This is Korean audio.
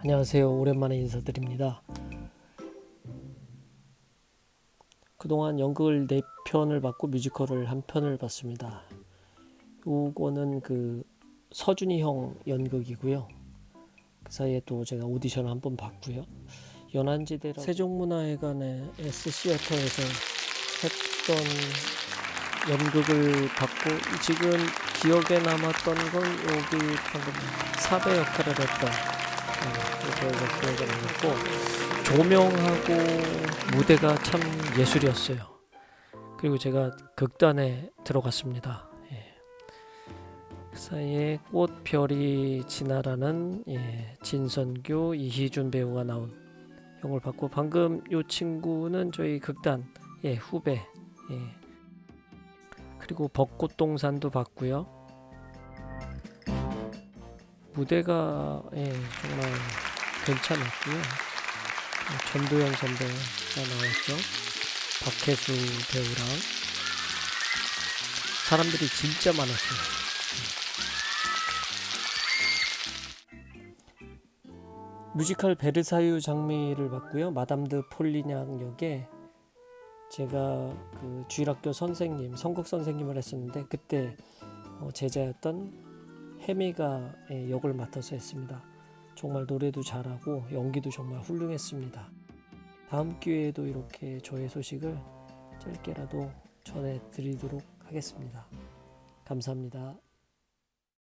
안녕하세요. 오랜만에 인사드립니다. 그동안 연극을 4편을 받고 뮤지컬을 한 편을 봤습니다. 요거는 그 서준이 형 연극이고요. 그 사이에 또 제가 오디션을 한 번 봤고요. 연안지대 세종문화회관의 S시어터에서 했던 연극을 받고 지금 기억에 남았던 건 여기 방금 사배 역할을 했던 이거 기억에 남았고 조명하고 무대가 참 예술이었어요. 그리고 제가 극단에 들어갔습니다. 예. 그 사이에 꽃별이 지나라는 예, 진선규 이희준 배우가 나온 형을 봤고 방금 요 친구는 저희 극단 예, 후배 예. 그리고 벚꽃 동산도 봤고요. 무대가 예, 정말 괜찮았고요. 어, 전도연 선배가 나왔죠. 박혜수 배우랑 사람들이 진짜 많았어요. 뮤지컬 베르사유 장미를 봤고요. 마담드 폴리냥 역에 제가 그 주일학교 선생님, 성국 선생님을 했었는데 그때 어, 제자였던 해미가 예, 역을 맡아서 했습니다. 정말 노래도 잘하고 연기도 정말 훌륭했습니다. 다음 기회에도 이렇게 저의 소식을 짧게라도 전해드리도록 하겠습니다. 감사합니다.